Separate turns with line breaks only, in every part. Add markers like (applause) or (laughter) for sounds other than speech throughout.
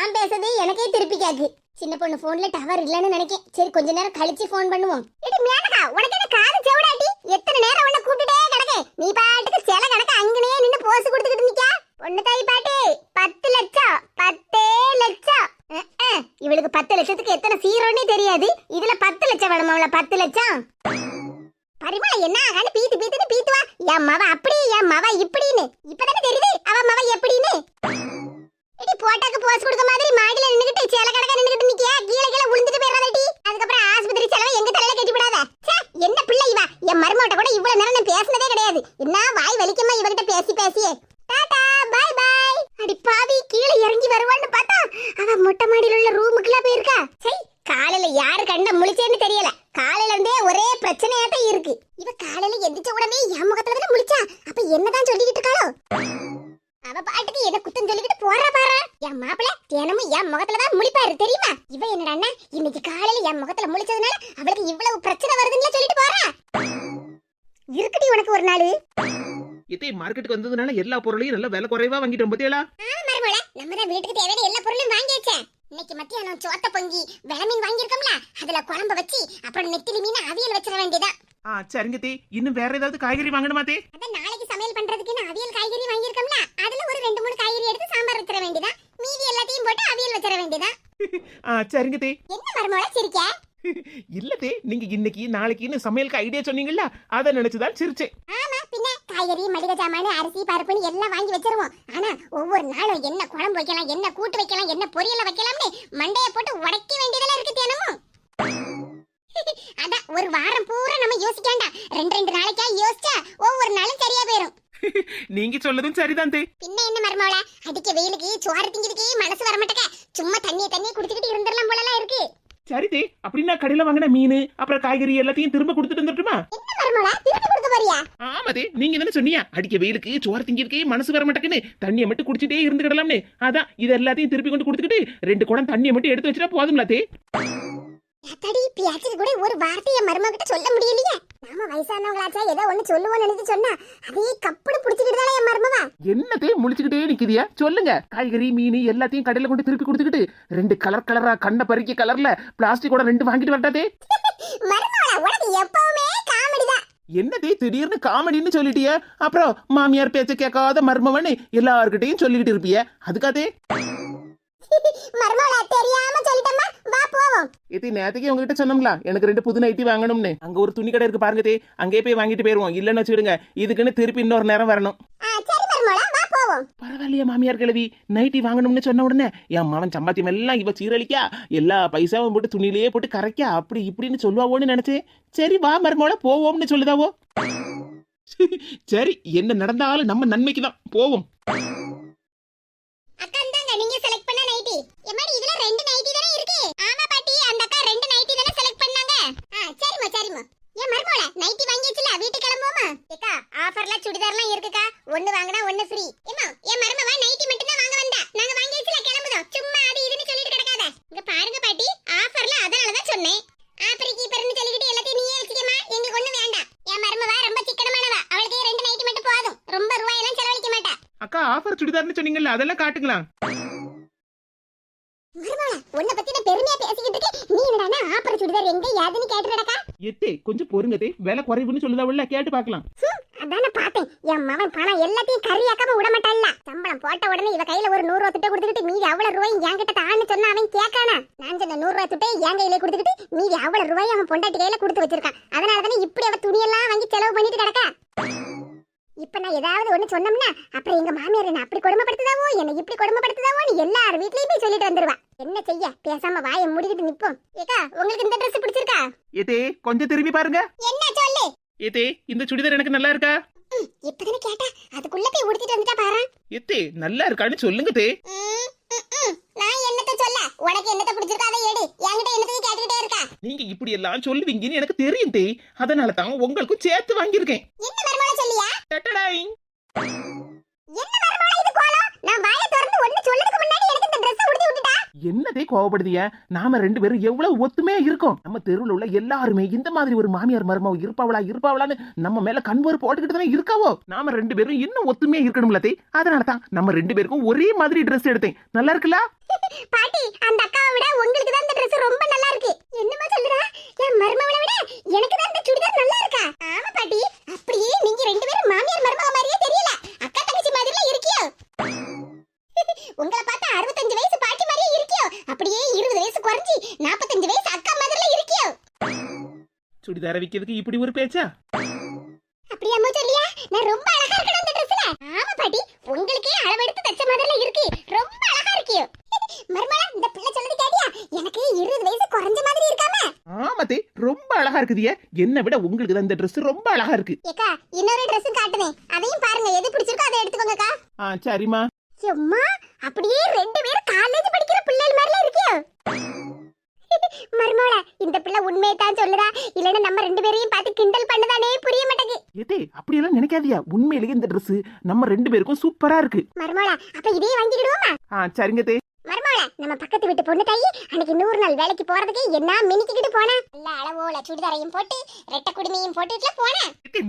நான் பேசுறது எனக்கே திருப்பி கேக்கு சின்ன பொண்ணு போன்ல டவர் இல்லன்னு நினைக்கேன். சரி கொஞ்ச நேரம் கழிச்சு ஃபோன் பண்ணுவோம். இடி மேனகா உனக்கு என்ன காது செவடாட்டி எத்தனை நேரம் உன்ன கூட்டிட்டே கிடக்கு நீ பாட்டுக்கு சில கணக்கு அங்கனே நின்னு போஸ் கொடுத்துக்கிட்டு நிக்க? பொண்ணு தாய் பாட்டி பத்து லட்சம் பத்தே லட்சம் இவளுக்கு பத்து லட்சத்துக்கு எத்தனை சீரோன்னே தெரியாது. இதுல பத்து லட்சம் வேணுமா அவள? பத்து லட்சம். பரிமள என்ன ஆகான்னு பீத்து பீத்துன்னு பீத்துவா. என் மவ அப்படி என் மவ இப்படின்னு. இப்பதானே தெரியுது? அவ மவ எப்படின்னு? இடி போட்டாக்கு போஸ் கொடுக்க மாதிரி மாடியில நின்னுகிட்டு சேல கடக்க நின்னுகிட்டு நிக்கியா? கீழ கீழ விழுந்துட்டு போயிடாதடி அதுக்கப்புறம் ஆஸ்பத்திரி செலவை எங்க தலையில கட்டி விடாத சே என்ன பிள்ளை இவ? என் மருமகிட்ட கூட இவ்வளவு நேரம் நான் பேசினதே கிடையாது. என்ன வாய் வலிக்கமா இவகிட்ட பேசி பேசியே? டாடா பை பை அடி பாவி கீழ இறங்கி வருவான்னு பார்த்தா அவ மொட்டை மாடியில உள்ள ரூமுக்குள்ள போயிருக்கா. சை காலையில யாரு கண்ட முழிச்சேன்னு தெரியல
எல்லா பொருளையும் நல்ல விலை குறைவா வாங்கிட்டோம் பத்தியலா
நம்ம தான் வீட்டுக்கு தேவையான எல்லா பொருளும் வாங்கியாச்சே இன்னைக்கு மத்தியானம் சோத்த பொங்கி வெள மீன் வாங்கியிருக்கோம்ல அதுல குழம்பு வச்சு அப்புறம் நெத்திலி மீன் அவியல் வச்சிட வேண்டியதா.
ஆ சரிங்க தே இன்னும் வேற ஏதாவது காய்கறி வாங்கணுமா தே?
அதான் நாளைக்கு சமையல் பண்றதுக்கு நான் அவியல் காய்கறி வாங்கியிருக்கோம்ல அதுல ஒரு ரெண்டு மூணு காய்கறி எடுத்து சாம்பார் வச்சிட வேண்டியதா. மீதி எல்லாத்தையும் போட்டு அவியல் வச்சிட வேண்டியதா. (laughs)
ஆ சரிங்க தே.
என்ன மருமல சிரிக்க?
இல்ல தே நீங்க இன்னைக்கு நாளைக்குன்னு சமையலுக்கு ஐடியா சொன்னீங்கல்ல அதை நினைச்சுதான் சிரிச்சேன்.
ஆமா பின்ன காய்கறி மளிகை சாமான் அரிசி பருப்புன்னு எல்லாம் வாங்கி வச்சிருவோம். ஆனா ஒவ்வொரு நாளும் என்ன குழம்பு வைக்கலாம் என்ன கூட்டு வைக்கலாம் என்ன பொரியல வைக்கலாம்னு மண்டைய போட்டு உடைக்க வேண்டியதெல்லாம் இருக்கு தினமும். அதான் ஒரு வாரம் பூரா நம்ம யோசிக்காண்டா ரெண்டு ரெண்டு நாளைக்கா யோசிச்சா ஒவ்வொரு நாளும் சரியா போயிரும்.
நீங்க சொல்லதும் சரிதான் தே.
பின்ன என்ன மருமவள அடிக்க வெயிலுக்கு சோறு திங்கிறதுக்கு மனசு வர மாட்டேக்க சும்மா தண்ணிய தண்ணிய குடிச்சுக்கிட்டு இருந்துடலாம் போலலாம் இருக்கு.
சரி தே அப்படின்னா கடையில வாங்கின மீன் அப்புறம் காய்கறி எல்லாத்தையும் திரும்ப கொடுத்துட்டு வந்துட்டுமா
என்ன மருமவள திருப்பி கொடுக்க போறியா?
ஆமா தே நீங்க தானே சொன்னீங்க. அடிக்க வெயிலுக்கு சோறு திங்கிறதுக்கே மனசு வர மாட்டேங்குன்னு தண்ணியை மட்டும் குடிச்சிட்டே இருந்துக்கிடலாம்னு அதான் இது எல்லாத்தையும் திருப்பி கொண்டு கொடுத்துக்கிட்டு ரெண்டு குடம் தண்ணியை மட்டும் எடுத்து வச்சுட்டா போதும்ல தே
அத்தடி பேச்சுக்கு கூட ஒரு வார்த்தையை மருமக கிட்ட சொல்ல முடியலையே? நாம வயசானவங்களாச்சா ஏதோ ஒண்ணு சொல்லுவோம்னு நினைச்சு சொன்னா அதையே கப்புடு புடிச்சுக்கிட்டு என் மருமவா?
என்னதே முழிச்சுக்கிட்டே நிக்குதியா சொல்லுங்க. காய்கறி மீன் எல்லாத்தையும் கடையில கொண்டு திருப்பி கொடுத்துக்கிட்டு ரெண்டு கலர் கலரா கண்ண பறிக்க கலர்ல பிளாஸ்டிக்கோட ரெண்டு வாங்கிட்டு வரட்டாதே (laughs)
மருமவளா உனக்கு எப்பவுமே காமெடி தான்.
என்னதே திடீர்னு காமெடின்னு சொல்லிட்டிய? அப்புறம் மாமியார் பேச்ச கேட்காத மர்மவனு எல்லார்கிட்டயும் சொல்லிக்கிட்டு இருப்பிய. அதுக்காதே
மருமவளா தெரியாம சொல்லிட்டோமா வா போவோம்.
இது நேத்துக்கு உங்ககிட்ட சொன்னோம்ல எனக்கு ரெண்டு புது நைட்டி வாங்கணும்னு. அங்க ஒரு துணி கடை இருக்கு பாருங்க தே அங்கே போய் வாங்கிட்டு போயிருவோம். இல்லன்னு வச்சுடுங்க இதுக்குன்னு திருப்பி இன்னொரு நேரம் வரணும்.
சரி மருமவளா வா போவோம்.
பரவாயில்லையா மாமியார் கிழவி. நைட்டி வாங்கணும்னு சொன்ன உடனே என் மாவன் சம்பாத்தியம் எல்லாம் இவ சீரழிக்கா எல்லா பைசாவும் போட்டு துணியிலேயே போட்டு கரைக்கா அப்படி இப்படின்னு சொல்லுவாவோன்னு நினைச்சேன் சரி வா மருமோல போவோம்னு சொல்லுதாவோ. சரி என்ன நடந்தாலும் நம்ம நன்மைக்கு தான் போவோம்
அக்கா இந்தாங்க நீங்க செலக்ட் பண்ண நைட்டி எம்மாடி இதுல ரெண்டு நைட்டி தானே இருக்கு ஆமா பாட்டி அந்த அக்கா ரெண்டு நைட்டி தானே செலக்ட் பண்ணாங்க ஆ சரிம்மா சரிம்மா ஏன் மருமோள நைட்டி வாங்கியாச்சுல வீட்டுக்கு கிளம்புவோமா ஏக்கா ஆஃபர்ல சுடிதார்லாம் இருக்குக்கா. ஒன்னு வாங்கினா ஒன்னு ஃப்ரீ ஏமா என் மருமவா நைட்டி மட்டும் தான் வாங்க வந்தா. நாங்க வாங்கியாச்சுல கிளம்புதோம். சும்மா அது இதுன்னு சொல்லிட்டு கிடக்காத. இங்க பாருங்க பாட்டி ஆஃபர்ல அதனால தான் சொன்னேன். ஆப்பரி கீப்பர்னு சொல்லிக்கிட்டு எல்லாத்தையும் நீயே வச்சுக்கமா எங்களுக்கு ஒண்ணு வேண்டாம். என் மருமவா ரொம்ப சிக்கனமானவா. அவளுக்கு ரெண்டு நைட்டி மட்டும் போதும். ரொம்ப ரூபாயெல்லாம் செலவழிக்க மாட்டா.
அக்கா ஆஃபர் சுடிதார்னு சொன்னீங்கல்ல அதெல்லாம் காட்டுங்களா
உன்னை பத்தி நான் பெருமையா பேசிக்கிட்டு இருக்கேன். நீ என்னடா ஆப்பர் சுடிதார் எங்க யாதுன்னு கேட்டுடக்கா
எத்தே கொஞ்சம் பொறுங்கதே விலை குறைவுன்னு சொல்லுதாவுல கேட்டு பார்க்கலாம்.
அதானே பார்த்தேன். என் மவன் பணம் எல்லாத்தையும் கறியாக்காம விட மாட்டான்ல சம்பளம் போட்ட உடனே இவ கையில ஒரு நூறு ரூபா துட்டை கொடுத்துக்கிட்டு மீதி அவ்வளவு ரூபாயும் என்கிட்ட தான்னு சொன்னா அவன் கேட்கானா? நான் சொன்ன நூறு ரூபாய் துட்டை என் கையில கொடுத்துக்கிட்டு மீதி அவ்வளவு ரூபாய் அவன் பொண்டாட்டி கையில கொடுத்து வச்சிருக்கான். அதனால தானே இப்படி அவ துணியெல்லாம் வாங்கி செலவு பண்ணிட்டு கிடக்கா? இப்ப நான் ஏதாவது ஒண்ணு சொன்னோம்னா அப்புறம் எங்க மாமியார் என்ன அப்படி கொடுமைப்படுத்துதாவோ என்ன இப்படி கொடுமைப்படுத்துதாவோன்னு எல்லார் வீட்லயும் போய் சொல்லிட்டு வந்துருவா. என்ன செய்ய? பேசாம வாயை மூடிக்கிட்டு நிப்போம். ஏக்கா உங்களுக்கு இந்த Dress பிடிச்சிருக்கா?
ஏதே கொஞ்சம் திரும்பி பாருங்க.
என்ன சொல்லு
ஏதே இந்த சுடிதார் எனக்கு நல்லா இருக்கா?
இப்பதானே கேட்டா. அதுக்குள்ள போய் உடுத்திட்டு வந்துட்டா பாரு.
எத்தே நல்லா இருக்கான்னு சொல்லுங்க தே.
நான் என்னத்த சொல்ல? உனக்கு என்னத்த பிடிச்சிருக்கா அதை எடு. என்கிட்ட என்னத்தையும் கேட்டுக்கிட்டே இருக்கா?
நீங்க இப்படி எல்லாம் சொல்லுவீங்கன்னு எனக்கு தெரியும் தே. அதனால தான் உங்களுக்கும் சேர்த்து வாங்கியிருக்கேன்.
என்ன மருமகள சொல்லியா?
டட்டடாய்.
என்ன மருமகள இது கோலம்? நான் வாயை திறந்து ஒண்ணு சொல்லதுக்கு முன்னாடி எனக்கு இந்த Dress உடுத்தி விட்டுட்டா?
என்னதே கோவப்படுதிய நாம ரெண்டு பேரும் எவ்வளவு ஒத்துமையா இருக்கோம். நம்ம தெருவுல உள்ள எல்லாருமே இந்த மாதிரி ஒரு மாமியார் மருமவ இருப்பாவளா இருப்பாவளான்னு நம்ம மேல கண்வரு போட்டுக்கிட்டு தானே இருக்காவோ? நாம ரெண்டு பேரும் இன்னும் ஒத்துமையா இருக்கணும்ல தே அதனால தான் நம்ம ரெண்டு பேருக்கும் ஒரே மாதிரி ட்ரெஸ் எடுத்தேன். நல்லா இருக்குல்ல? (laughs)
பாட்டி அந்த அக்காவை விட உங்களுக்கு தான் இந்த ட்ரெஸ் ரொம்ப நல்லா இருக்கு. என்னமா சொல்றா என் மருமவளை விட எனக்கு தான் இந்த சுடிதார் நல்லா இருக்கா? ஆமா பாட்டி அப்படியே நீங்க ரெண்டு பேரும் மாமியார் மருமக மாதிரியே தெரியல. அக்கா தங்கச்சி மாதிரிலாம் இருக்கியோ? (laughs) உங்களை பார்த்து
சுடிதார விக்கிறதுக்கு இப்படி ஒரு பேச்சா?
அப்படியா சொல்லியா நான் ரொம்ப அழகா இருக்கணும் அந்த ட்ரெஸ்ல ஆமா பாட்டி உங்களுக்கே அளவெடுத்து தச்ச மாதிரிலாம் இருக்கு. ரொம்ப அழகா இருக்கியோ. (laughs) மர்மலா இந்த பிள்ளை சொல்லுது கேட்டியா? எனக்கு இருபது வயசு குறைஞ்ச மாதிரி இருக்காம.
ஆமாத்தே ரொம்ப அழகா இருக்குதியே. என்னை விட உங்களுக்கு தான் இந்த Dress ரொம்ப அழகா இருக்கு.
ஏக்கா இன்னொரு ட்ரெஸ் காட்டுவேன் அதையும் பாருங்க எது பிடிச்சிருக்கோ அதை எடுத்துக்கோங்கக்கா.
ஆ சரிம்மா.
சும்மா அப்படியே ரெண்டு பேரும் காலேஜ் படிக்கிற பிள்ளைகள் மாதிரிலாம் இருக்கியோ. மர்மோள இந்த பிள்ளை உண்மையை தான் சொல்லுதா? இல்லைன்னா நம்ம ரெண்டு பேரையும் பார்த்து கிண்டல் பண்ணதானே? புரிய மாட்டேங்குது.
ஏதே அப்படியெல்லாம் நினைக்காதியா? உண்மையிலேயே இந்த Dress நம்ம ரெண்டு பேருக்கும் சூப்பரா இருக்கு.
மர்மோள அப்ப இதே வாங்கிக்கிடுவோமா?
ஆ சரிங்க தே.
மருமகள நம்ம பக்கத்து வீட்டு பொண்ணு தாயி அன்னைக்கு நூறு நாள் வேலைக்கு போறதுக்கு என்ன மினிக்கிட்டு போனா? நல்ல அளவோல சுடிதாரையும் போட்டு ரெட்டை குடுமையும் போட்டுட்டுல போனா.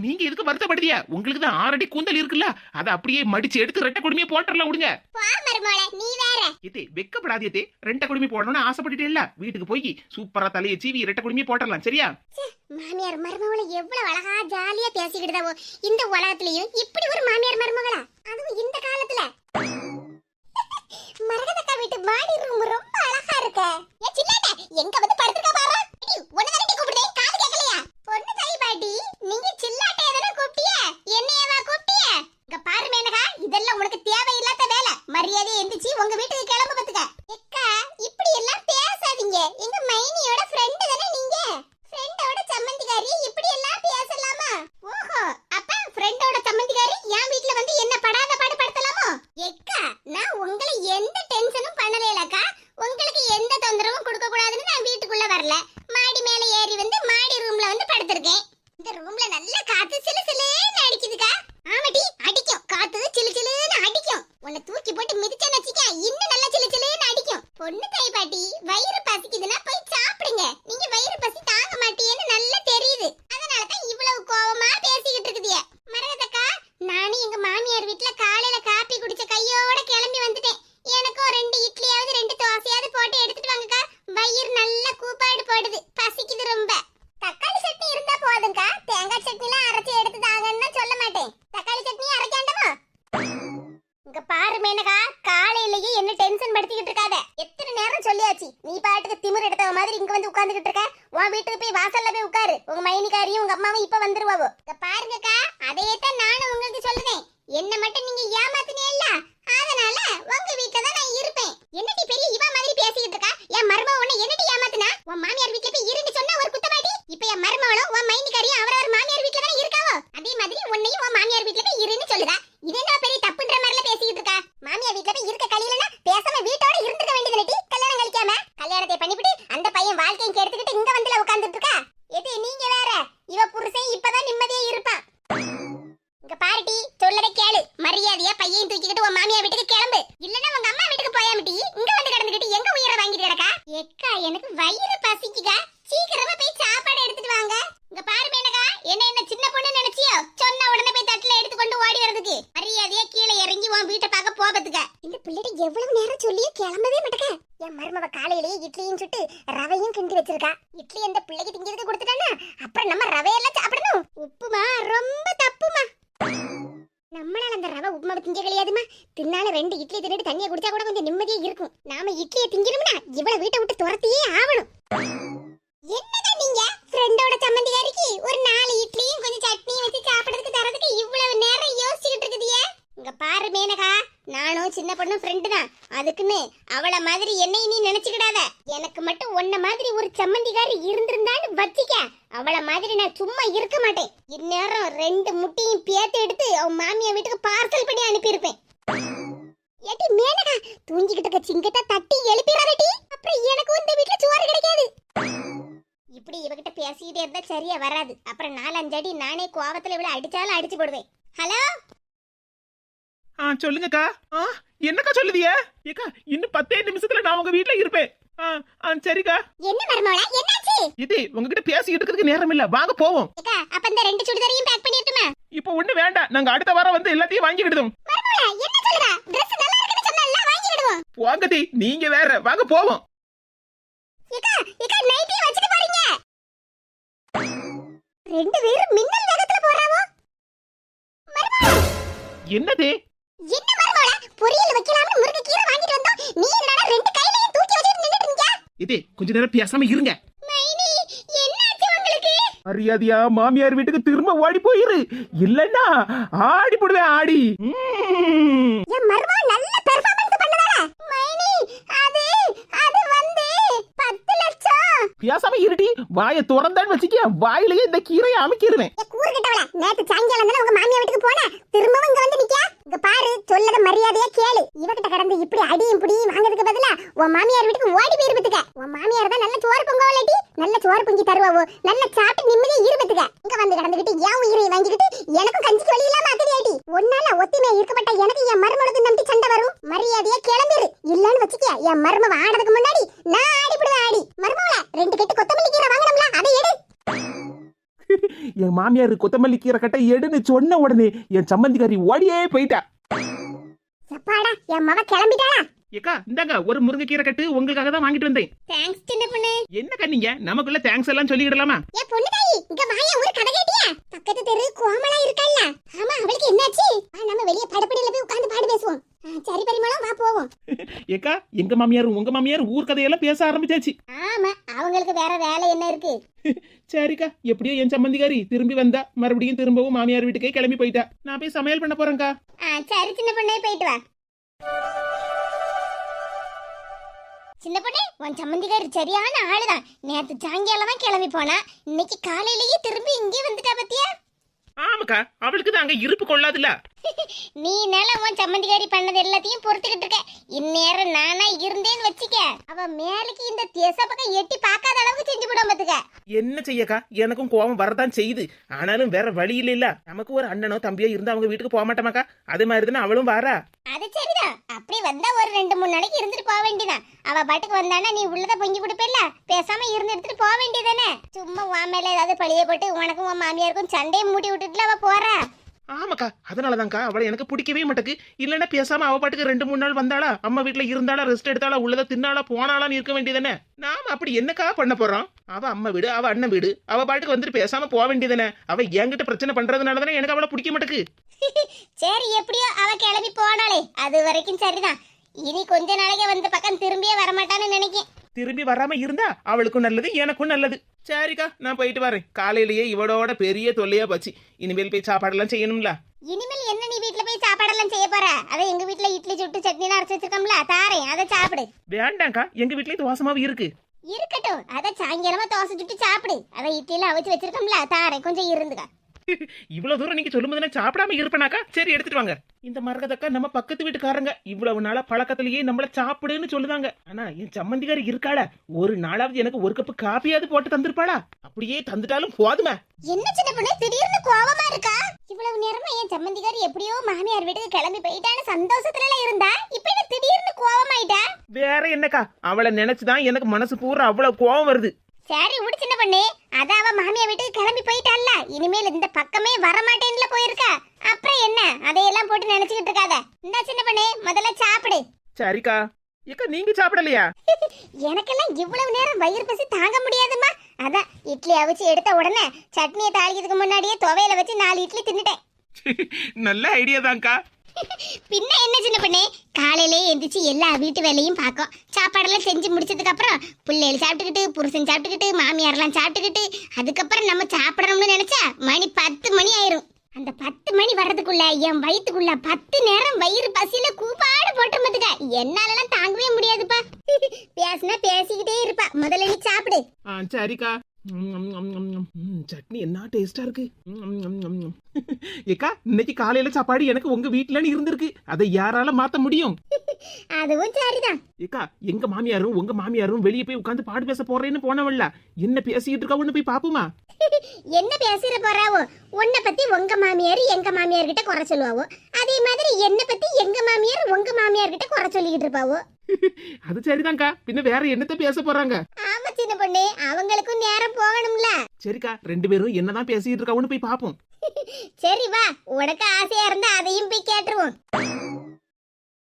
நீங்க எதுக்கு வருத்தப்படுதியா? உங்களுக்கு தான் ஆறடி கூந்தல் இருக்குல்ல? அதை அப்படியே மடிச்சு எடுத்து ரெட்டை குடுமையை போட்டுறலாம் விடுங்க.
போ மருமகள நீ வேற.
ஏத்தே வெக்கப்படாதியத்தே ரெட்டை குடுமி போடணும்னு ஆசைப்பட்டுட்டே இல்ல வீட்டுக்கு போய் சூப்பரா தலையை சீவி ரெட்டை குடுமையை போட்டுடலாம் சரியா?
மாமியார் மருமகளை எவ்வளவு அழகா ஜாலியா பேசிக்கிட்டுதாவோ இந்த உலகத்திலயும் இப்படி ஒரு மாமியார் மருமகளா? அதுவும் இந்த காலத்துல. மரகதக்கா வீட்டு மாடி ரூம் ரொம்ப அழகா இருக்க. ஏ சின்னடா எங்க வந்து படுத்துக்க பாரு? ஒண்ணு தானே கூப்பிடுதே காது கேட்கலையா? பொண்ணு தாய் பாட்டி நீங்க சில்லாட்ட எதனா கூப்பிட்டிய? என்னையவா கூப்பிட்டிய? இங்க பாரு மேனகா இதெல்லாம் உனக்கு ரவை உப்புமாவை திங்க கிடையாதுமா? தின்னால ரெண்டு இட்லி தின்னுட்டு தண்ணியை குடிச்சா கூட கொஞ்சம் நிம்மதியா இருக்கும். நாம இட்லியை திங்கணும்னா இவ்வளவு வீட்டை விட்டு துரத்தியே ஆகணும். என்னதான் நீங்க? ஃப்ரெண்டோட சம்மந்திகாரிக்கு ஒரு நாலு இட்லியும் கொஞ்சம் சட்னியும் வச்சு சாப்பிடறதுக்கு தரதுக்கு இவ்வளவு நேரம் யோசிச்சுக்கிட்டு இருக்குதியே? இங்க பாரு மேனகா. நானும் சின்ன பொண்ணு ஃப்ரெண்டு தான். அதுக்குன்னு அவள மாதிரி என்னை நீ நினைச்சுக்கிடாத. எனக்கு மட்டும் உன்ன மாதிரி ஒரு சம்மந்திகாரி இருந்திருந்தான்னு வச்சிக்க. அவள மாதிரி நான் சும்மா இருக்க மாட்டேன். இந்நேரம் ரெண்டு முட்டையும் பேத்து எடுத்து அவன் மாமியா வீட்டுக்கு பார்சல் பண்ணி அனுப்பியிருப்பேன். ஏட்டி மேனகா தூங்கிக்கிட்டு இருக்க சிங்கத்தை தட்டி எழுப்பிடாதடி அப்புறம் எனக்கு இந்த வீட்ல சோறு கிடைக்காது. இப்படி இவகிட்ட பேசிக்கிட்டே இருந்தா சரியா வராது. அப்புறம் நாலஞ்சு அடி நானே கோவத்துல இவ்வளவு அடிச்சாலும் அடிச்சு போடுவேன். ஹலோ
சொல்லுங்கக்கா. ஆ என்னக்கா சொல்லுதிய? ஏக்கா இன்னும் பத்தே நிமிஷத்துல நான் உங்க வீட்ல இருப்பேன். ஆ ஆ சரிக்கா.
என்ன மருமகளா என்னாச்சு?
இது உங்ககிட்ட பேசிக்கிட்டு இருக்கிறதுக்கு நேரம் இல்ல. வாங்க போவோம்.
ஏக்கா அப்ப இந்த ரெண்டு சுடிதாரையும் பேக் பண்ணிட்டுமா
இப்போ ஒண்ணு வேண்டாம். நாங்க அடுத்த வாரம் வந்து எல்லாத்தையும் வாங்கிக்கிடுதோம்.
மருமகளா என்ன சொல்றா Dress நல்லா இருக்குன்னு
வாங்க நீங்க வேற. வாங்க போவோம்.
ஏக்கா ஏக்கா நைட்டி வச்சிட்டு போறீங்க. ரெண்டு பேரும் மின்னல் வேகத்துல போறாவோ? மருமகளா
என்னது?
என்ன மருமகளா? பொரியல் வைக்கலாம்னு முருங்கை கீரை வாங்கிட்டு வந்தோம். நீ என்னடா ரெண்டு கையிலயும் தூக்கி வச்சிட்டு நின்னுட்டு இருக்க
இது கொஞ்ச நேரம் பேசாம இருங்க.
மைனி என்னாச்சு உங்களுக்கு?
மரியாதையா மாமியார் வீட்டுக்கு திரும்ப ஓடி போயிரு. இல்லன்னா ஆடி போடுவேன் ஆடி. ம்ம்.
என் மருமக நல்ல பெர்ஃபார்மன்ஸ் பண்ணுவாரா மைனி அது அது வந்து 10 லட்சம்.
பேசாம இருடி. வாயை திறந்தான்னு வச்சுக்க வாயிலேயே இந்த கீரையை அமைக்கிருவேன்
ஏ கூறு கிட்டவள நேத்து சாயங்காலம் தானே உங்க மாமியா வீட்டுக்கு போன திரும்பவும் இங்க வந்து நிக்க இங்க பாரு சொல்லத மரியாதையா கேளு இவகிட்ட கடந்து இப்படி அடியும் புடியும் வாங்குறதுக்கு பதிலா உன் மாமியார் வீட்டுக்கு ஓடி போயிருப்பதுக்க உன் மாமியார் தான் நல்ல சோறு பொங்கவலட்டி நல்ல சோறு பொங்கி தருவாவோ நல்ல சாப்பிட்டு நிம்மதியா இருப்பதுக்க இங்க வந்து கடந்துகிட்டு என் உயிரை வாங்கிக்கிட்டு எனக்கும் கஞ்சிக்கு வழி இல்லாம ஆக்குதியாடி ஒன்னால ஒத்துமையா இருக்கப்பட்ட எனக்கு என் மருமகளுக்கு நம்பி சண்டை வரும் மரியாதையா கிளம்பிரு இல்லன்னு வச்சுக்க என் மருமவ ஆனதுக்கு முன்னாடி நான் ஆடிப்படுவேன் ஆடி மருமவள ரெண்டு கெட்டு கொத்தமல்லி கீரை வாங்கணும்ல அதை எடு
என் மாமியார் கொத்தமல்லி கீரை கட்ட எடுன்னு சொன்ன உடனே என் சம்மந்திக்காரி ஓடியே போயிட்டா.
சப்பாடா என் மவ கிளம்பிட்டாளா?
ஏக்கா இந்தாங்க ஒரு முருங்கைக்கீரை கட்டு உங்களுக்காக தான் வாங்கிட்டு வந்தேன்.
தேங்க்ஸ் சின்ன பொண்ணு.
என்ன கண்ணீங்க நமக்குள்ள தேங்க்ஸ் எல்லாம் சொல்லிக்கிடலாமா?
ஏ பொண்ணு தாயி இங்க வாயா ஒரு கதை கேட்டியா? பக்கத்து தெரு கோமலா இருக்கல்ல. ஆமா அவளுக்கு என்னாச்சு? நம்ம வெளிய படப்படியில போய் உட்கார்ந்து பாடு பேசுவோம். சரி பரிமளம் வா போவோம்.
ஏக்கா எங்க மாமியார் உங்க மாமியார் ஊர் கதையெல்லாம் பேச ஆரம்பிச்சாச்சு.
ஆமா அவங்களுக்கு வேற வேலை என்ன இருக்கு?
சரிக்கா எப்படியோ என் சம்மந்திக்காரி திரும்பி வந்தா மறுபடியும் திரும்பவும் மாமியார் வீட்டுக்கே கிளம்பி போயிட்டா. நான் போய் சமையல் பண்ண போறேன்க்கா.
சரி சின்ன பொண்ணே போயிட்டு வா. சின்ன பொண்ணே உன் சம்மந்திக்காரி சரியான ஆளுதான். நேத்து சாயங்காலம் தான் கிளம்பி போனா இன்னைக்கு காலையிலேயே திரும்பி இங்கே வந்துட்டா பத்தியா?
ஆமாக்கா அவளுக்கு தான் அங்க இருப்பு கொள்ளாதுல்ல.
நீ நல்ல உன் சம்மந்திக்காரி பண்ணது எல்லாத்தையும் பொறுத்துக்கிட்டு இருக்க? இந்நேரம் நானா இருந்தேன்னு வச்சுக்க. அவ மேலுக்கு இந்த தேச பக்கம் எட்டி பார்க்காத அளவுக்கு செஞ்சு விட பாத்துக்க.
என்ன செய்யக்கா? எனக்கும் கோபம் வரதான் செய்யுது. ஆனாலும் வேற வழி இல்ல நமக்கு ஒரு அண்ணனோ தம்பியோ இருந்தா அவங்க வீட்டுக்கு போக மாட்டோமாக்கா? அதே மாதிரி தானே அவளும் வாரா.
அது சரிதான். அப்படி வந்தா ஒரு ரெண்டு மூணு நாளைக்கு இருந்துட்டு போக வேண்டியதான் அவ பாட்டுக்கு வந்தானா நீ உள்ளத பொங்கி கொடுப்பில்ல? பேசாம இருந்து எடுத்துட்டு போக வேண்டியதானே சும்மா உன் மேல ஏதாவது பழிய போட்டு உனக்கும் உன் மாமியாருக்கும் சண்டையை மூட்டி விட்டுட்டுல அவ போறா.
ஆமாக்கா அதனாலதான்க்கா. அவளை எனக்கு பிடிக்கவே மாட்டேக்கு. இல்லைன்னா பேசாம அவ பாட்டுக்கு ரெண்டு மூணு நாள் வந்தாளா? அம்மா வீட்டுல இருந்தாளா? ரெஸ்ட் எடுத்தாளா? உள்ளத தின்னாளா? போனாளான்னு இருக்க வேண்டியதானே நாம அப்படி என்னக்கா பண்ண போறோம்? அவ அம்மா வீடு அவ அண்ணன் வீடு. அவ பாட்டுக்கு வந்துட்டு பேசாம போக வேண்டியதானே அவ என்கிட்ட பிரச்சனை பண்றதுனால தானே எனக்கு அவளை பிடிக்க மாட்டேக்கு. (laughs)
சரி எப்படியோ அவ கிளம்பி போனாளே. அது வரைக்கும் சரிதான். இனி கொஞ்ச நாளைக்கு வந்த பக்கம் திரும்பியே வரமாட்டான்னு நினைக்கேன்.
திரும்பி வராம இருந்தா அவளுக்கும் நல்லது எனக்கும் நல்லது. சரிக்கா நான் போயிட்டு வரேன். காலையிலேயே இவளோட பெரிய தொல்லையா போச்சு. இனிமேல் போய் சாப்பாடெல்லாம் செய்யணும்ல.
இனிமேல் என்ன நீ வீட்ல போய் சாப்பாடெல்லாம் செய்ய போற? அதை எங்க வீட்ல இட்லி சுட்டு சட்னி அரைச்சு வச்சிருக்கோம்ல தாரேன். அதை சாப்பிடு.
வேண்டாம்க்கா எங்க வீட்லயும் தோசமாவு இருக்கு.
இருக்கட்டும். அதை சாயங்காலமா தோசை சுட்டு சாப்பிடு. அதை இட்லியில அவிச்சு வச்சிருக்கோம்ல தாரேன். கொஞ்சம் இருந்துக்க. (laughs)
இவ்வளவு தூரம் நீங்க சொல்லும்போது சாப்பிடாம இருப்பேனாக்கா? சரி எடுத்துட்டு வாங்க. இந்த மரகதக்கா நம்ம பக்கத்து வீட்டுக்காரங்க. இவ்வளவு நாளா பழக்கத்திலேயே நம்மள சாப்பிடுன்னு சொல்லுதாங்க. ஆனா என் சம்மந்திக்காரி இருக்காள. ஒரு நாளாவது எனக்கு ஒரு கப்பு காப்பியாவது போட்டு தந்திருப்பாளா? அப்படியே தந்துட்டாலும் போதுமே.
என்ன சின்ன பொண்ணு திடீர்னு கோவமா இருக்கா? இவ்வளவு நேரமா என் சம்மந்திக்காரி எப்படியோ மாமியார் வீட்டுக்கு கிளம்பி போயிட்டான்னு சந்தோஷத்துல இருந்தா இப்ப என்ன திடீர்னு கோவமாயிட்டா?
வேற என்னக்கா? அவளை நினைச்சுதான் எனக்கு மனசு பூரா அவ்வளவு கோவம் வருது.
சரி விடு சின்ன பொண்ணு. அதான் அவ மாமியார் வீட்டுக்கு கிளம்பி போயிட்டால இனிமேல் இந்த பக்கமே வரமாட்டேன்ல போயிருக்கா. அப்புறம் என்ன? அதையெல்லாம் போட்டு நினைச்சுக்கிட்டு இருக்காத. இந்த சின்ன பொண்ணு முதல்ல சாப்பிடு.
சரிக்கா. ஏக்கா நீங்க சாப்பிடலையா? (laughs)
எனக்கெல்லாம் இவ்வளவு நேரம் வயிறு பசி தாங்க முடியாதும்மா. அதான் இட்லி அவிச்சு எடுத்த உடனே சட்னியை தாளிக்கிறதுக்கு முன்னாடியே துவையில வச்சு நாலு இட்லி தின்னுட்டேன். (laughs)
நல்ல ஐடியா தான்க்கா.
பின்ன என்ன சின்ன பண்ணே? காலையிலே எந்திரிச்சு எல்லா வீட்டு வேலையும் பார்க்கும். சாப்பாடெல்லாம் செஞ்சு முடிச்சதுக்கு அப்புறம் பிள்ளைகள் சாப்பிட்டுக்கிட்டு புருஷன் சாப்பிட்டுக்கிட்டு மாமியார்லாம் சாப்பிட்டுக்கிட்டு அதுக்கப்புறம் நம்ம சாப்பிடணும்னு நினைச்சா மணி பத்து மணி ஆயிரும். அந்த பத்து மணி வர்றதுக்குள்ள என் வயிற்றுக்குள்ள பத்து நேரம் வயிறு பசியில கூப்பாடு போட்டு மத்துக்க என்னாலலாம் தாங்கவே முடியாதுப்பா. (laughs) பேசினா பேசிக்கிட்டே இருப்பா. முதல்ல நீ சாப்பிடு.
சரிக்கா. சட்னி என்ன டேஸ்டா இருக்கு. (laughs) ஏக்கா இன்னைக்கு காலையில சாப்பாடு எனக்கு உங்க வீட்டுலன்னு இருந்திருக்கு. அதை யாரால மாத்த முடியும்? (laughs)
அதுவும் சரிதான்.
ஏக்கா எங்க மாமியாரும் உங்க மாமியாரும் வெளியே போய் உட்காந்து பாடு பேச போறேன்னு போனவள்ல. என்ன பேசிட்டு இருக்கா போய் பாப்போமா? (laughs)
என்ன பேசுற போறாவோ? உன்னை பத்தி உங்க மாமியார் எங்க மாமியார் கிட்ட குறை சொல்லுவாவோ? அதே மாதிரி என்ன பத்தி எங்க மாமியார் உங்க மாமியார் கிட்ட குறை சொல்லிக்கிட்டு இருப்பாவோ?
அது சரிதான்க்கா. பின்ன வேற என்னத்த பேச போறாங்க?
ஆமா சின்ன பொண்ணு. அவங்களுக்கும் நேரம் போகணும்ல.
சரிக்கா ரெண்டு பேரும் என்னதான் பேசிட்டு இருக்காவுன்னு போய் பாப்போம்.
சரி வா. உனக்கு ஆசையா இருந்தா அதையும் போய் கேட்டுருவோம்.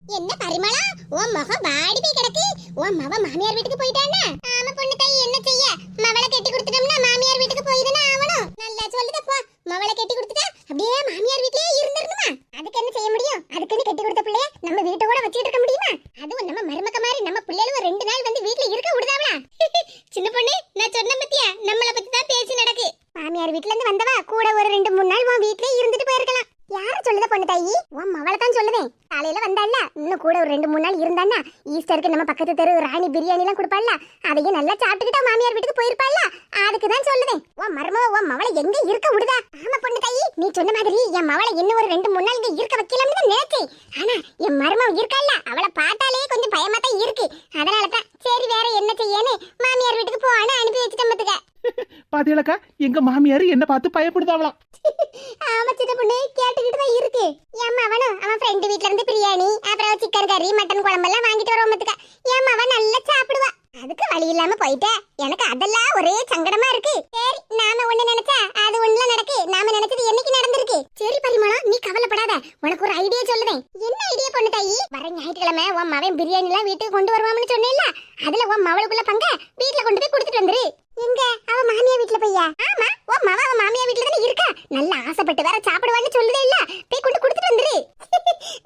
என்ன பரிமளா? உன் முகம் வாடி போய் கிடக்கு. உன் மவ மாமியார் வீட்டுக்கு போயிட்டானா ஆமா பொண்ணு தாய் என்ன செய்ய? மவளை கட்டி கொடுத்துட்டோம்னா மாமியார் வீட்டுக்கு போய்தானே ஆகணும். நல்லா சொல்லுத போ மவளை கட்டி கொடுத்துட்டா அப்படியே மாமியார் வீட்லயே இருந்திருந்துமா அதுக்கு என்ன செய்ய முடியும்? அதுக்குன்னு கட்டி கொடுத்த பிள்ளைய நம்ம வீட்டோட வச்சுட்டு இருக்க முடியுமா? அதுவும் நம்ம மருமக்க மாதிரி நம்ம பிள்ளைகளும் ரெண்டு நாள் வந்து வீட்ல இருக்க விடுதாவளா? (laughs) சின்ன பொண்ணு நான் சொன்ன பத்தியா? நம்மள பத்தி தான் பேசி நடக்கு. மாமியார் வீட்ல இருந்து வந்தவா? கூட ஒரு ரெண்டு மூணு நாள் உன் வீட்லயே இருந்துட்டு போயிருக்கலாம். யாரு சொல்லுத பொண்ணு தாயி? உன் மவளை தான் சொல்லுவேன் காலையில வந்தால இன்னும் கூட ஒரு ரெண்டு மூணு நாள் இருந்தான்னா ஈஸ்டருக்கு நம்ம பக்கத்து தெரு ராணி பிரியாணி எல்லாம் கொடுப்பாள்ல. அதையும் நல்லா சாப்பிட்டுக்கிட்டா மாமியார் வீட்டுக்கு போயிருப்பாள்ல. அதுக்கு தான் சொல்லுவேன் உன் மருமவ உன் மவளை எங்க இருக்க விடுதா? சொன்ன மாதிரி என் மவளை இன்னும் ஒரு ரெண்டு மூணு நாள் இருக்க வைக்கலாம்னு தான் நினைச்சேன். ஆனா என் மருமவ இருக்கல்ல அவளை பார்த்தாலே கொஞ்சம் பயமா தான் இருக்கு. அதனால தான் சரி வேற என்ன செய்யன்னு மாமியார் வீட்டுக்கு போவான்னு அனுப்பி வச்சுட்டேன் பாத்துக்க.
பாத்தீங்களக்கா எங்க மாமியார் என்ன பார்த்து பயப்படுதாவலாம்
ஆமா சின்ன பொண்ணு கேட்டுக்கிட்டு தான் இருக்கு ஏம்மா அவனும் அவன் ஃப்ரெண்டு வீட்ல இருந்து பிரியாணி அப்புறம் சிக்கன் கறி மட்டன் குழம்பெல்லாம் வாங்கிட்டு வருவோம் மத்துக்க ஏம்மா அவன் நல்லா சாப்பிடுவா அதுக்கு வழி இல்லாம போயிட்ட எனக்கு அதெல்லாம் ஒரே சங்கடமா இருக்கு சரி நாம ஒண்ணு நினைச்சா அது ஒண்ணுல நடக்கு நாம நினைச்சது என்னைக்கு நடந்திருக்கு சரி பரிமளம் நீ கவலைப்படாத உனக்கு ஒரு ஐடியா சொல்லுவேன் என்ன ஐடியா பொண்ணு தாயி வர ஞாயிற்றுக்கிழமை உன் மவன் பிரியாணி எல்லாம் வீட்டுக்கு கொண்டு வருவான்னு சொன்னேன்ல அதுல உன் மவளுக்குள்ள பங்க வீட்ல கொண்டு போய் கொடுத்துட்டு வந்துரு எங்க அவ மாமியா வீட்ல போய்யா ஆமா உன் மவ அவ மாமியா வீட்ல தானே இருக்கா நல்லா ஆசைப்பட்டு வேற சாப்பிடுவான்னு சொல்லுதே இல்ல போய் கொண்டு கொடுத்துட்டு வந்துரு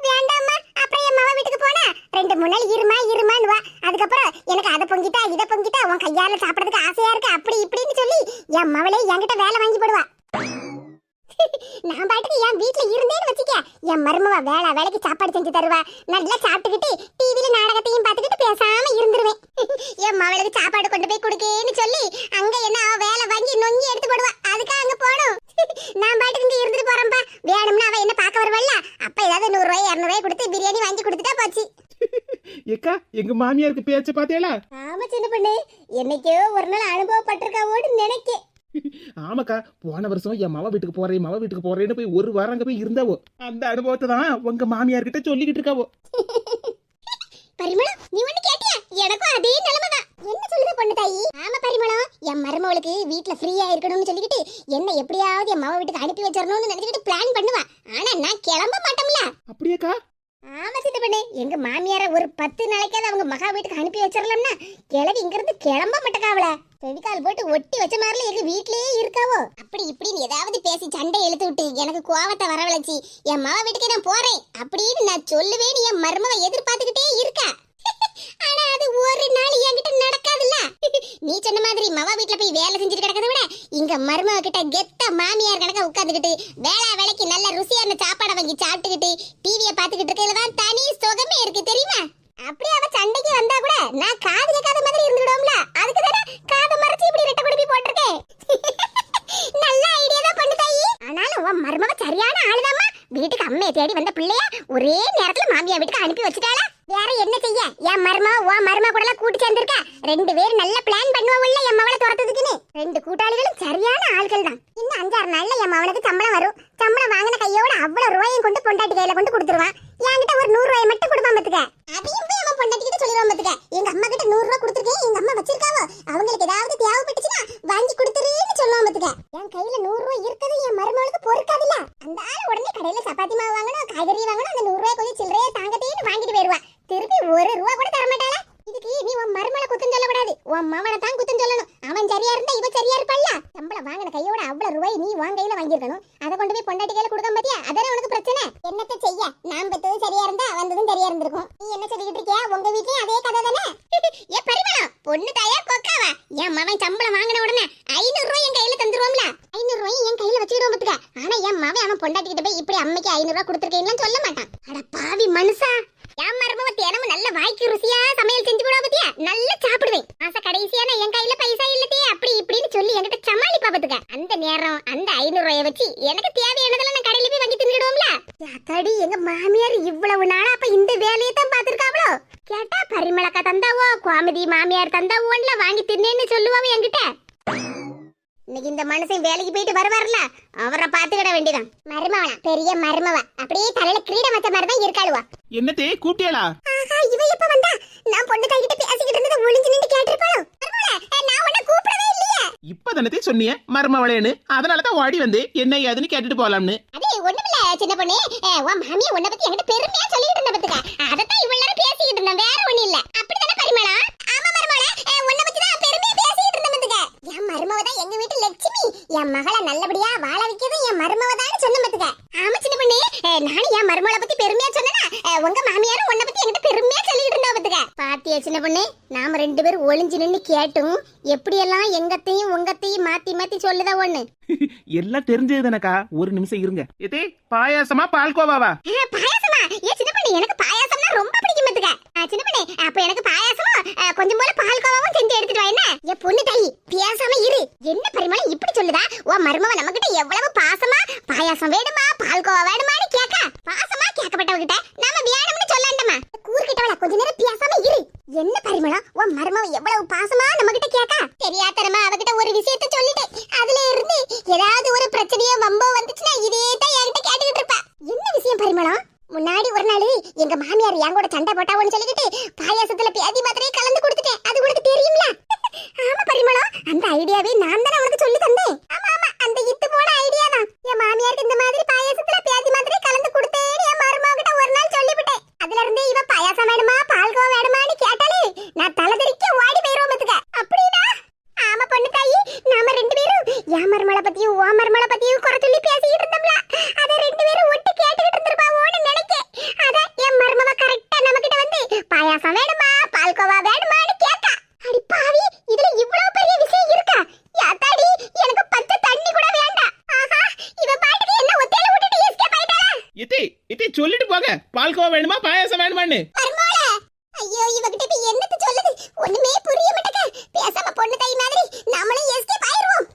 வேண்டாம்மா அப்புறம் என் மவ வீட்டுக்கு போனா ரெண்டு மூணு நாள் இருமா இருமான்னு வா அதுக்கப்புறம் எனக்கு அதை பொங்கிட்டா இதை பொங்கிட்டா உன் கையால சாப்பிடறதுக்கு ஆசையா இருக்கு அப்படி இப்படின்னு சொல்லி என் மவளே என்கிட்ட வேலை வாங்கி போடுவா நான் பாட்டுக்கு என் வீட்ல இருந்தேன்னு வச்சுக்க என் மருமவ வேலை வேலைக்கு சாப்பாடு செஞ்சு தருவா. நல்லா சாப்பிட்டுக்கிட்டு டிவில நாடகத்தையும் பார்த்துக்கிட்டு பேசாம இருந்துருவேன். (laughs) என் மவளுக்கு சாப்பாடு கொண்டு போய் கொடுக்கேன்னு சொல்லி அங்க என்ன அவ வேலை வாங்கி நொங்கி எடுத்து போடுவா. அதுக்கு அங்க போகணும். (laughs) நான் பாட்டுக்கு இங்க இருந்துட்டு போறேன்ப்பா வேணும்னா அவ என்ன பார்க்க வருவல்ல? அப்ப ஏதாவது நூறு ரூபாய் இருநூறு ரூபாய் கொடுத்து பிரியாணி வாங்கி கொடுத்துட்டா போச்சு. (laughs)
ஏக்கா எங்க மாமியாருக்கு பேச்ச பாத்தீங்களா
ஆமா சின்ன பொண்ணு. என்னைக்கோ ஒரு நாள் அனுபவப்பட்டிருக்காவோடு நினைக்கேன்.
ஆமாக்கா போன வருஷம் என் மவ வீட்டுக்கு போறேன் மவ வீட்டுக்கு போறேன்னு போய் ஒரு வாரம் அங்க போய் இருந்தாவோ? அந்த அனுபவத்தை தான் உங்க மாமியார் கிட்ட சொல்லிக்கிட்டு இருக்காவோ?
பரிமளம் நீ ஒண்ணு கேட்டியா? எனக்கும் அதே நிலைமைதான். என்ன சொல்லுது பொண்ணு தாயி? ஆமா பரிமளம் என் மருமவளுக்கு வீட்ல ஃப்ரீயா இருக்கணும்னு சொல்லிக்கிட்டு என்ன எப்படியாவது என் மாவ வீட்டுக்கு அனுப்பி வச்சிடணும்னு நினைச்சிட்டு பிளான் பண்ணுவா. ஆனா நான் கிளம்ப மாட்டோம்ல.
அப்படியாக்கா?
ஆமா சித்த பண்ணு எங்க மாமியார ஒரு பத்து நாளைக்காவது அவங்க மகா வீட்டுக்கு அனுப்பி வச்சிடலாம்னா கிளவி இங்க இருந்து கிளம்ப மாட்டேக்காவல செடிக்கால் போட்டு ஒட்டி வச்ச மாதிரில எங்க வீட்லயே இருக்காவோ. அப்படி இப்படின்னு ஏதாவது பேசி சண்டை இழுத்து விட்டு எனக்கு கோவத்தை வரவழைச்சி என் மகா வீட்டுக்கு நான் போறேன் அப்படின்னு நான் சொல்லுவேன்னு என் மருமவ எதிர்பார்த்துக்கிட்டே இருக்கா. ஆனா அது ஒரு நாள் என்கிட்ட நடக்காதுல்ல? (laughs) நீ சொன்ன மாதிரி மவா வீட்ல போய் வேலை செஞ்சுட்டு கிடக்கறத விட இங்க மருமக கிட்ட கெத்த மாமியார் கணக்க உட்காந்துக்கிட்டு வேளா வேலைக்கு நல்ல ருசியான சாப்பாடை வாங்கி சாப்பிட்டுக்கிட்டு டிவியை பார்த்துக்கிட்டு இருக்கிறதுல தான் தனி சுகமே இருக்கு தெரியுமா? அப்படி அவ சண்டைக்கு வந்தா கூட நான் காது கேட்காத மாதிரி இருந்துடுவோம்ல? அதுக்கு தானே காதை மறைச்சு இப்படி ரெட்ட குடுப்பி போட்டிருக்கேன்? (laughs) நல்ல ஐடியா தான் பண்ணு தாயி ஆனாலும் உன் மருமக சரியான ஆளுதாமா வீட்டுக்கு அம்மையை தேடி வந்த பிள்ளைய ஒரே நேரத்துல மாமியா வீட்டுக்கு அனுப்பி வச்சுட்டாளா? வேற என்ன செய்ய? என் மருமா உன் மருமா கூட எல்லாம் கூட்டி சேர்ந்திருக்கா. ரெண்டு பேரும் நல்ல பிளான் பண்ணுவோம்ல என் மவளை துரத்துதுக்குன்னு ரெண்டு கூட்டாளிகளும் சரியான ஆட்கள் தான். இன்னும் அஞ்சாறு நாள்ல என் மவனுக்கு சம்பளம் வரும். சம்பளம் வாங்கின கையோட அவ்வளவு ரூபாயும் கொண்டு பொண்டாட்டி கையில கொண்டு கொடுத்துருவான் என்கிட்ட ஒரு நூறு ரூபாய் மட்டும் கொடுப்பான் பாத்துக்க. அதையும் போய் அவன் பொண்டாட்டி கிட்ட சொல்லிடுவான் பாத்துக்க. எங்க அம்மா கிட்ட நூறு ரூபாய் கொடுத்துருக்கேன். எங்க அம்மா வச்சிருக்காவோ அவங்களுக்கு ஏதாவது தேவைப்பட்டுச்சுன்னா வாங்கி கொடுத்துருன்னு சொல்லுவான் பாத்துக்க. என் கையில நூறு ரூபாய் இருக்கிறது என் மருமகளுக்கு பொறுக்காதுல்ல. அந்த ஆள் உடனே கடையில சப்பாத்தி மாவு வாங்கணும் காய்கறி வாங்கணும் அந்த நூறுரூவா ரூபாய் கொஞ்சம் சில்லறையை தாங்கத்தையும் வாங்கிட்டு போயிடுவா திருப்பி ஒரு ரூபா கூட தர மாட்டாளா நீ உன் மருமலை குத்தம் சொல்லக்கூடாது. உன் மவனை தான் குத்தம் சொல்லணும். அவன் சரியா இருந்தா இவ சரியா இருப்பாள்ல. சம்பளம் வாங்கின கையோட அவ்வளவு ரூபாய் நீ உன் கையில வாங்கியிருக்கணும். அதை கொண்டு போய் பொண்டாட்டி கையில கொடுக்க பாத்தியா? அதானே உனக்கு பிரச்சனை? என்னத்த செய்ய? நான் பெத்தது சரியா இருந்தா வந்ததும் சரியா இருந்திருக்கும். நீ என்ன சொல்லிக்கிட்டு இருக்கியா? உங்க வீட்லயும் அதே கதை தானே? (laughs) ஏ பரிமளம் பொண்ணு தாயா கொக்காவா? என் மவன் சம்பளம் வாங்கின உடனே ஐநூறு ரூபாய் என் கையில தந்துருவோம்ல. ஐநூறு ரூபாய் என் கையில வச்சுக்கிடுவோம் பத்துக்க. ஆனா என் மவன் அவன் பொண்டாட்டி கிட்ட போய் இப்படி அம்மைக்கு ஐநூறு ரூபாய் கொடுத்துருக்கீங்கன்னு சொல்ல மாட்டான். அட பாவி மனுஷா. என் மருமவ தினமும் நல்ல வாய்க்கு ருசியா சமையல் செஞ்சு போடுவா பத்தியா? நல்லா சாப்பிடுவேன். மாச கடைசியான என் கையில பைசா இல்லதே அப்படி இப்படின்னு சொல்லி நேரம் அந்த ஐநூறு ரூபாய வச்சு எனக்கு தேவையானதெல்லாம் நான் கடையில போய் வாங்கி தின்னுடுவோம்ல. அத்தாடி எங்க மாமியார் இவ்வளவு நாளா அப்ப இந்த வேலையை தான் பாத்துருக்காவளோ? கேட்டா பரிமளக்கா தந்தாவோ கோமதி மாமியார் தந்தாவோன்ல வாங்கி தின்னேன்னு சொல்லுவாவோ என்கிட்ட? இன்னைக்கு இந்த மனுஷன் வேலைக்கு போயிட்டு வருவார்ல அவரை பாத்துக்கிட வேண்டியதான் மருமவனா பெரிய மருமவ. அப்படியே தலையில கிரீடம் வச்ச மாதிரி தான் இருக்காளுவா.
என்னத்தே கூப்பிட்டியலா
ஆஹா இவ எப்ப வந்தா? நான் பொண்ணு கைகிட்ட பேசிக்கிட்டு இருந்ததை ஒளிஞ்சு நின்று கேட்டிருப்பாளோ? மருமவளே, நான் உன்னை கூப்பிடவே இல்லையே.
இப்ப தானே சொன்னிய மருமவளேன்னு. அதனாலதான் ஓடி வந்து என்ன ஏதுன்னு கேட்டுட்டு போலாம்னு.
அது ஒண்ணுமில்ல சின்ன பொண்ணு. உன் மாமியா உன்னை பத்தி என்கிட்ட பெருமையா சொல்லிட்டு இருந்த பத்துக்க. அதத்தான் இவ்வளவு நேரம் பேசிக்கிட்டு இருந்தேன். வேற ஒண்ணு இல்ல. அப்படிதானே பரிமளா? ஆமா மருமகளே அஹ், உன்னை பத்தி தான் பெருமையா என் மருமவ தான் எங்க வீட்டு லட்சுமி. என் மகளை நல்லபடியா வாழ வைக்கிறது என் மருமவ தான் சொன்ன பத்துக்க ஆமா சின்ன பொண்ணு. அஹ், நானும் என் மருமகளை பத்தி பெருமையா சொன்னேனா? அஹ், உங்க மாமியாரும் உன்னை பத்தி என்கிட்ட பெருமையா சொல்லிட்டு இருந்தா பத்துக்க. பாத்தியா சின்ன பொண்ணு? நாம ரெண்டு பேரும் ஒளிஞ்சு நின்னு கேட்டும். எப்படியெல்லாம் எங்கத்தையும் உங்கத்தையும் மாத்தி மாத்தி சொல்லுதா ஒண்ணு? (laughs)
எல்லாம் தெரிஞ்சது தானக்கா ஒரு நிமிஷம் இருங்க. எதே பாயாசமா பால்கோவாவா?
பாயாசமா? ஏ சின்ன பண்ணி எனக்கு பாயாசம்னா ரொம்ப பிடிக்கும் பத்துக்க. சின்ன பண்ணி அப்ப எனக்கு பாயாசமும் கொஞ்சம் போல பால்கோவாவும் செஞ்சு எடுத்துட்டு வா என்ன? ஏ பொண்ணு தாயி பேசாம இரு. என்ன பரிமாணம் இப்படி சொல்லுதா? ஓ மருமவ நம்ம கிட்ட எவ்வளவு பாசமா பாயாசம் வேணுமா பால்கோவா வேணுமான்னு கேக்க பாசமா கேட்கப்பட்டவகிட்ட நாம வேணும்னு சொல்லாண்டமா. கூறுகிட்டவள கொஞ்ச நேரம் பேசாம இரு. என்ன பரிமளம்? உன் மருமவ எவ்வளவு பாசமா நம்ம கிட்ட கேக்க தெரியாதனமா அவகிட்ட ஒரு விஷயத்த சொல்லிட்டேன். அதுல இருந்து ஏதாவது ஒரு பிரச்சனையோ வம்போ வந்துச்சுன்னா இதே தான் என்கிட்ட கேட்டுக்கிட்டு இருப்பா என்ன விஷயம் பரிமளம் முன்னாடி ஒரு நாள் எங்க மாமியார் என் கூட சண்டை போட்டாவோன்னு சொல்லிக்கிட்டு பாயாசத்துல பேதி மாத்திரையை கலந்து கொடுத்துட்டேன் அது உனக்கு தெரியும்ல ஆமா பரிமளம் அந்த ஐடியாவே நான் தானே உனக்கு சொல்லி தந்தேன் ஆமா ஆமா அந்த இத்து போன ஐடியா தான் என் மாமியாருக்கு இந்த மாதிரி பாயாசத்துல பேதி மாத்திரை கலந்து கொடுத்தேன்னு என் மருமக கிட்ட ஒரு நாள் சொல்லிவிட்டேன் அதுல இருந்து இவ பாயாசம் வேணுமா பால்கோவா வேணுமான்னு கேட்டாலே நான் தலைதறிக்க ஓடி போயிருவோம் பாத்துக்க அப்படின்னா ஆமா பொண்ணு தாயி நாம ரெண்டு பேரும் என் மருமலை பத்தியும் ஓ மருமலை பத்தியும் குறை சொல்லி பேசிக்கிட்டு இருந்தோம்ல அத ரெண்டு பேரும் ஒட்டு கேட்டுக்கிட்டு இருந்திருப்பாவோன்னு நினைக்கேன் அத என் மருமவ கரெக்டா நம்ம கிட்ட வந்து பாயாசம் வேணுமா பால்கோவா வேணுமான்னு கேட்டா அடி பாவி இதுல இவ்வளவு பெரிய விஷயம் இருக்கா யாத்தாடி எனக்கு பச்சை தண்ணி கூட வேண்டாம் ஆஹா இவ பாட்டுக்கு என்ன ஒத்தையில விட்டுட்டு எஸ்கேப் ஆயிட்டாளா
எத்தே எத்தே சொல்லிட்டு போங்க பால்கோவா வேணுமா? பாயாசம் வேணுமான்னு?
ஐயோ இவகிட்ட இப்ப என்னத்த சொல்லுது? ஒண்ணுமே புரிய மாட்டேங்க. பேசாம பொண்ணு தாய் மாதிரி நம்மளும் எஸ்கேப் ஆயிருவோம்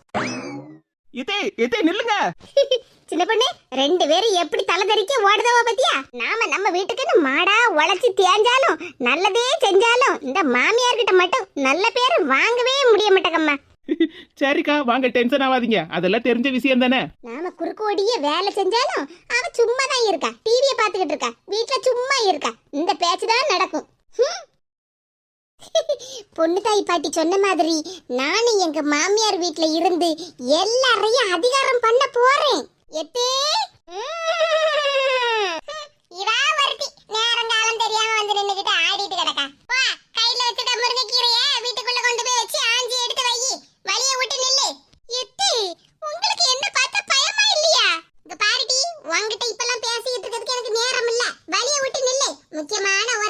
எத்தே எத்தே நில்லுங்க. (laughs)
சின்ன பொண்ணு ரெண்டு பேரும் எப்படி தலை தெறிக்க ஓடுதவோ பத்தியா? நாம நம்ம வீட்டுக்குன்னு மாடா உழைச்சி தேஞ்சாலும் நல்லதே செஞ்சாலும் இந்த மாமியார் கிட்ட மட்டும் நல்ல பேர் வாங்கவே முடிய மாட்டேங்கம்மா.
சரிக்கா வாங்க டென்ஷன் ஆகாதீங்க அதெல்லாம் தெரிஞ்ச விஷயம் தானே?
நாம குறுக்கோடிய வேலை செஞ்சாலும் அவ சும்மா தான் இருக்கா டிவிய பாத்துக்கிட்டு இருக்கா வீட்ல சும்மா இருக்கா இந்த பேச்சு தான் நடக்கும் பொண்ணு தாய் பாட்டி சொன்ன மாதிரி நானும் எங்க மாமியார் வீட்ல இருந்து எல்லாரையும் அதிகாரம் பண்ண போறேன். எத்தே? இவா ஒருத்தி நேரங்காலம் தெரியாம வந்து நின்னுகிட்டு ஆடிட்டு கிடக்கா. வா கையில வச்சுட்ட முருங்கைக்கீரைய வீட்டுக்குள்ள கொண்டு போய் வச்சு ஆஞ்சி எடுத்து வை. வழிய விட்டு நில்லு. எத்தே உங்களுக்கு என்ன பார்த்தா பயமா இல்லையா? இங்க பாருடி உன்கிட்ட இப்பெல்லாம் பேசிட்டு முக்கியமான ஒரு